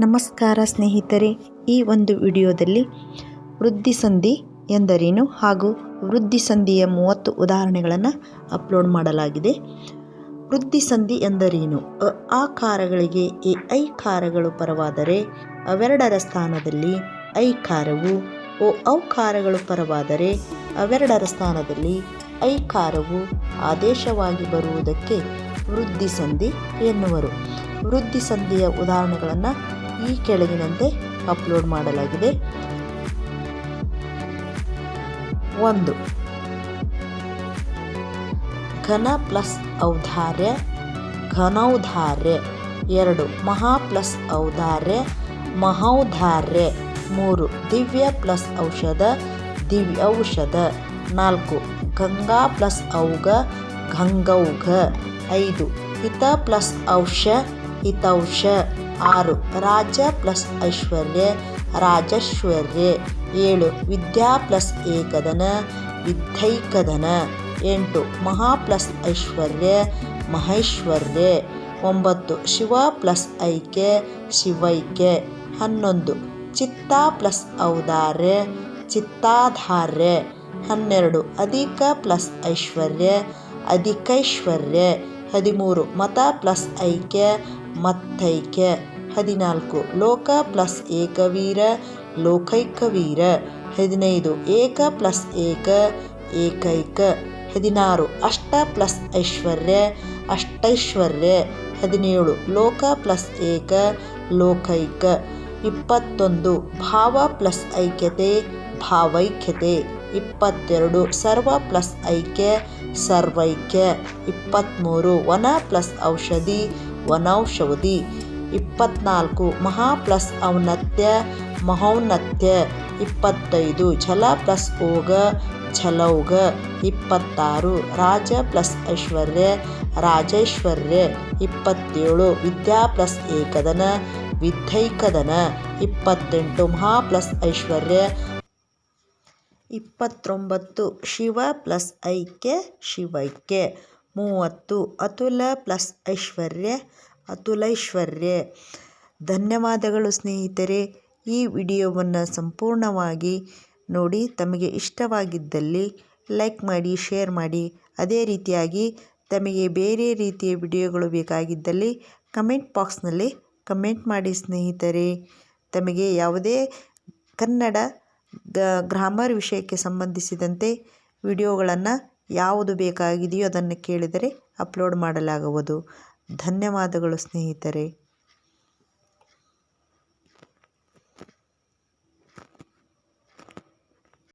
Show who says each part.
Speaker 1: ನಮಸ್ಕಾರ ಸ್ನೇಹಿತರೆ, ಈ ಒಂದು ವಿಡಿಯೋದಲ್ಲಿ ವೃದ್ಧಿ ಸಂಧಿ ಎಂದರೇನು ಹಾಗೂ ವೃದ್ಧಿ ಸಂಧಿಯ ಮೂವತ್ತು ಉದಾಹರಣೆಗಳನ್ನು ಅಪ್ಲೋಡ್ ಮಾಡಲಾಗಿದೆ. ವೃದ್ಧಿ ಸಂಧಿ ಎಂದರೇನು? ಅ ಕಾರಗಳಿಗೆ ಎ, ಐ ಕಾರಗಳು ಪರವಾದರೆ ಅವೆರಡರ ಸ್ಥಾನದಲ್ಲಿ ಐ ಕಾರವು, ಓ, ಔ ಕಾರಗಳು ಪರವಾದರೆ ಅವೆರಡರ ಸ್ಥಾನದಲ್ಲಿ ಐ ಕಾರವು ಆದೇಶವಾಗಿ ಬರುವುದಕ್ಕೆ ವೃದ್ಧಿ ಸಂಧಿ ಎನ್ನುವರು. ವೃದ್ಧಿ ಸಂಧಿಯ ಉದಾಹರಣೆಗಳನ್ನು ಈ ಕೆಳಗಿನಂತೆ ಅಪ್ಲೋಡ್ ಮಾಡಲಾಗಿದೆ. ಒಂದು. ಘನ ಪ್ಲಸ್ ಔದಾರ್ಯ, ಘನೌದಾರ್ಯ. ಎರಡು. ಮಹಾ ಪ್ಲಸ್ ಔದಾರ್ಯ, ಮಹೌದಾರ್ಯ. ಮೂರು. ದಿವ್ಯ ಪ್ಲಸ್ ಔಷಧ, ದಿವ್ಯ ಔಷಧ. ನಾಲ್ಕು. ಗಂಗಾ ಪ್ಲಸ್ ಔಗ, ಗಂಗೌಘ. ಐದು. ಹಿತ ಪ್ಲಸ್ ಔಷ, ಹಿತೌಷ. ಆರು. ರಾಜ ಪ್ಲಸ್ ಐಶ್ವರ್ಯ ರಾಜಶ್ವರ್ಯ ಏಳು. ವಿದ್ಯಾ ಪ್ಲಸ್ ಏಕದನ ವಿದ್ಯೈಕದನ ಎಂಟು. ಮಹಾ ಪ್ಲಸ್ ಐಶ್ವರ್ಯ, ಮಹೈಶ್ವರ್ಯ. ಒಂಬತ್ತು. ಶಿವ ಪ್ಲಸ್ ಐಕೆ ಶಿವೈಕೆ ಹನ್ನೊಂದು. ಚಿತ್ತ ಪ್ಲಸ್ ಔದಾರ್ಯ, ಚಿತ್ತಾಧಾರ್ಯ. ಹನ್ನೆರಡು. ಅಧಿಕ ಪ್ಲಸ್ ಐಶ್ವರ್ಯ, ಅಧಿಕೈಶ್ವರ್ಯ. ಹದಿಮೂರು. ಮತ ಪ್ಲಸ್ ಐಕ್ಯ ಮತ್ತೈಕ್ಯ. ಹದಿನಾಲ್ಕು, ಲೋಕ ಪ್ಲಸ್ ಏಕವೀರ, ಲೋಕೈಕವೀರ. ಹದಿನೈದು, ಏಕ ಪ್ಲಸ್ ಏಕ, ಏಕೈಕ. ಹದಿನಾರು, ಅಷ್ಟ ಪ್ಲಸ್ ಐಶ್ವರ್ಯ, ಅಷ್ಟೈಶ್ವರ್ಯ. ಹದಿನೇಳು, ಲೋಕ ಪ್ಲಸ್ ಏಕ, ಲೋಕೈಕ. ಇಪ್ಪತ್ತೊಂದು, ಭಾವ ಪ್ಲಸ್ ಐಕ್ಯತೆ, ಭಾವೈಕ್ಯತೆ. ಇಪ್ಪತ್ತೆರಡು, ಸರ್ವ ಪ್ಲಸ್ ಐಕ್ಯ, ಸರ್ವೈಕ್ಯ. ಇಪ್ಪತ್ತ್ಮೂರು ವನ ಪ್ಲಸ್ ಔಷಧಿ ವನೌಷಧಿ ಇಪ್ಪತ್ನಾಲ್ಕು ಮಹಾ ಪ್ಲಸ್ ಔನ್ನತ್ಯ ಮಹೌನ್ನತ್ಯ ಇಪ್ಪತ್ತೈದು ಛಲ ಪ್ಲಸ್ ಓಗ ಛಲೌಗ ಇಪ್ಪತ್ತಾರು ರಾಜ ಪ್ಲಸ್ ಐಶ್ವರ್ಯ ರಾಜೈಶ್ವರ್ಯ ಇಪ್ಪತ್ತೇಳು ವಿದ್ಯಾ ಪ್ಲಸ್ ಏಕದನ ವಿದ್ಯೈಕದನ ಇಪ್ಪತ್ತೆಂಟು ಮಹಾ ಪ್ಲಸ್ ಐಶ್ವರ್ಯ ಇಪ್ಪತ್ತೊಂಬತ್ತು ಶಿವ ಪ್ಲಸ್ ಐಕ್ಯ ಶಿವೈಕ್ಯ ಮೂವತ್ತು. ಅತುಲ ಪ್ಲಸ್ ಐಶ್ವರ್ಯ ಅತುಲೈಶ್ವರ್ಯ ಧನ್ಯವಾದಗಳು ಸ್ನೇಹಿತರೆ. ಈ ವಿಡಿಯೋವನ್ನು ಸಂಪೂರ್ಣವಾಗಿ ನೋಡಿ ತಮಗೆ ಇಷ್ಟವಾಗಿದ್ದಲ್ಲಿ ಲೈಕ್ ಮಾಡಿ, ಶೇರ್ ಮಾಡಿ. ಅದೇ ರೀತಿಯಾಗಿ ತಮಗೆ ಬೇರೆ ರೀತಿಯ ವಿಡಿಯೋಗಳು ಬೇಕಾಗಿದ್ದಲ್ಲಿ ಕಮೆಂಟ್ ಬಾಕ್ಸ್ನಲ್ಲಿ ಕಮೆಂಟ್ ಮಾಡಿ ಸ್ನೇಹಿತರೆ. ತಮಗೆ ಯಾವುದೇ ಕನ್ನಡ ಗ್ರಾಮರ್ ವಿಷಯಕ್ಕೆ ಸಂಬಂಧಿಸಿದಂತೆ ವಿಡಿಯೋಗಳನ್ನು ಯಾವುದು ಬೇಕಾಗಿದೆಯೋ ಅದನ್ನು ಕೇಳಿದರೆ ಅಪ್ಲೋಡ್ ಮಾಡಲಾಗುವುದು. ಧನ್ಯವಾದಗಳು ಸ್ನೇಹಿತರೆ.